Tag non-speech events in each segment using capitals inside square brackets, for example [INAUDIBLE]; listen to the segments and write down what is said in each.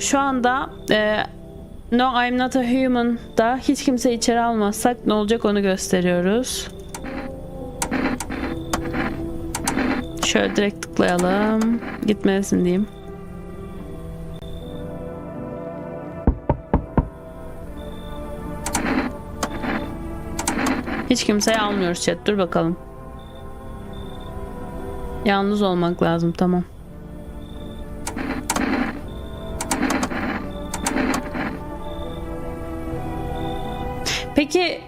Şu anda e, No I'm Not a Human'da hiç kimse içeri almazsak ne olacak onu gösteriyoruz. Şöyle direkt tıklayalım. Gitmesin diyeyim. Hiç kimseyi almıyoruz chat. Dur bakalım. Yalnız olmak lazım tamam. Peki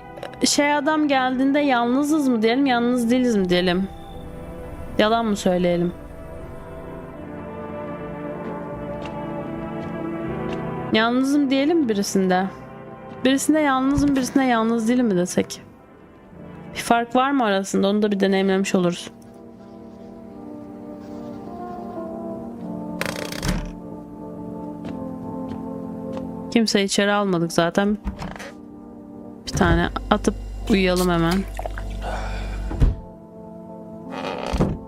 şey adam geldiğinde yalnızız mı diyelim, yalnız değiliz mi diyelim? Yalan mı söyleyelim? Yalnızım diyelim birisinde. Birisinde yalnızım, birisinde yalnız değilim mi desek? Bir fark var mı arasında? Onu da bir deneyimlemiş oluruz. Kimse içeri almadık zaten. Tane atıp uyuyalım hemen.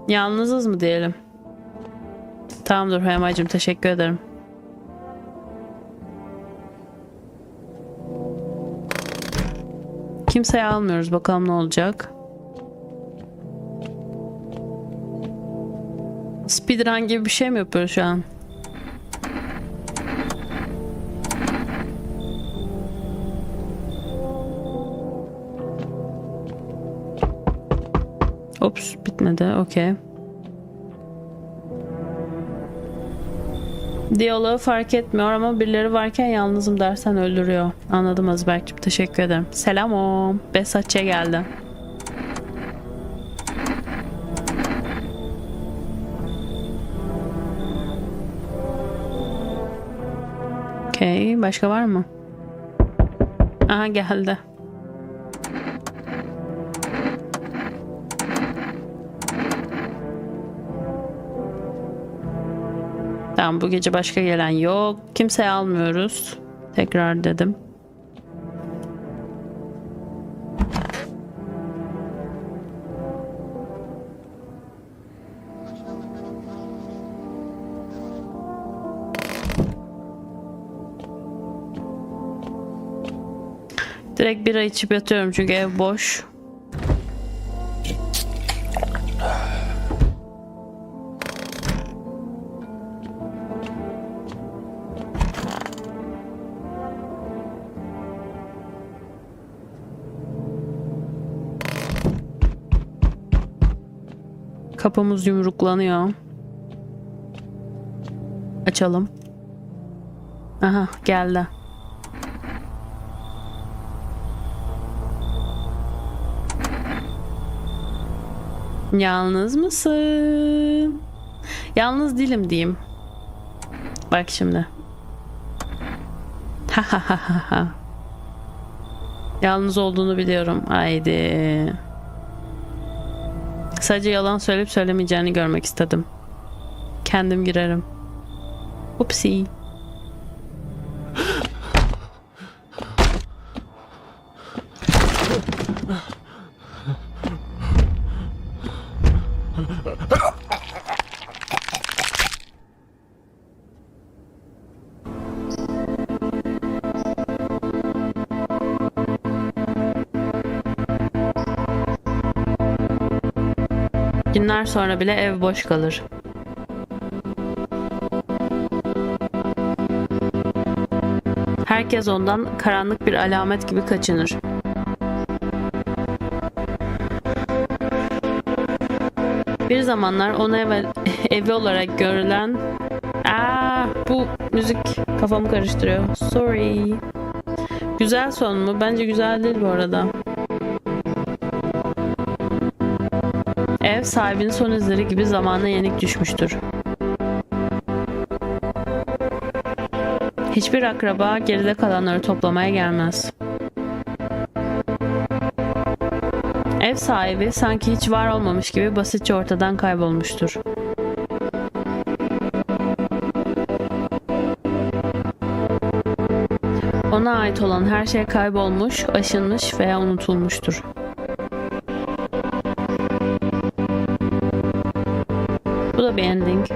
Yalnızız mı diyelim? Tamamdır Hemaycığım teşekkür ederim. Kimseyi almıyoruz bakalım ne olacak. Speedrun gibi bir şey mi yapıyoruz şu an? Ops bitmedi okey. Diyaloğu fark etmiyor ama birileri varken yalnızım dersen öldürüyor. Anladım Azberk'cim teşekkür ederim. Selam o. Besatçı'ya geldi. Okey başka var mı? Aha geldi. Tamam bu gece başka gelen yok. Kimseyi almıyoruz. Tekrar dedim. Direkt bira içip yatıyorum çünkü ev boş. Kapımız yumruklanıyor. Açalım. Aha geldi. Yalnız mısın? Yalnız değilim diyeyim. Bak şimdi. Ha ha ha ha. Yalnız olduğunu biliyorum. Haydi. Sadece yalan söyleyip söylemeyeceğini görmek istedim. Kendim girerim. Upsi. [LAUGHS] Günler sonra bile ev boş kalır. Herkes ondan karanlık bir alamet gibi kaçınır. Bir zamanlar onu ev, [LAUGHS] evi olarak görülen Aa, bu müzik kafamı karıştırıyor. Sorry. Güzel son mu? Bence güzel değil bu arada. Ev sahibinin son izleri gibi zamana yenik düşmüştür. Hiçbir akraba geride kalanları toplamaya gelmez. Ev sahibi sanki hiç var olmamış gibi basitçe ortadan kaybolmuştur. Ona ait olan her şey kaybolmuş, aşınmış veya unutulmuştur. Da bir ending.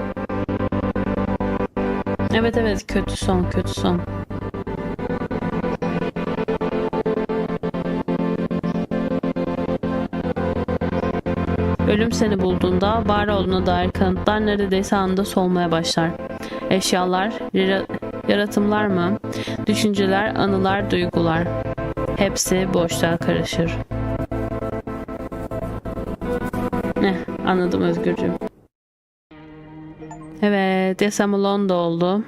Evet evet kötü son kötü son. Ölüm seni bulduğunda var olduğuna dair kanıtlar neredeyse anında solmaya başlar. Eşyalar, yara- yaratımlar mı? Düşünceler, anılar, duygular. Hepsi boşluğa karışır. Eh, anladım Özgürcüğüm. Evet, Yasamulon da oldu.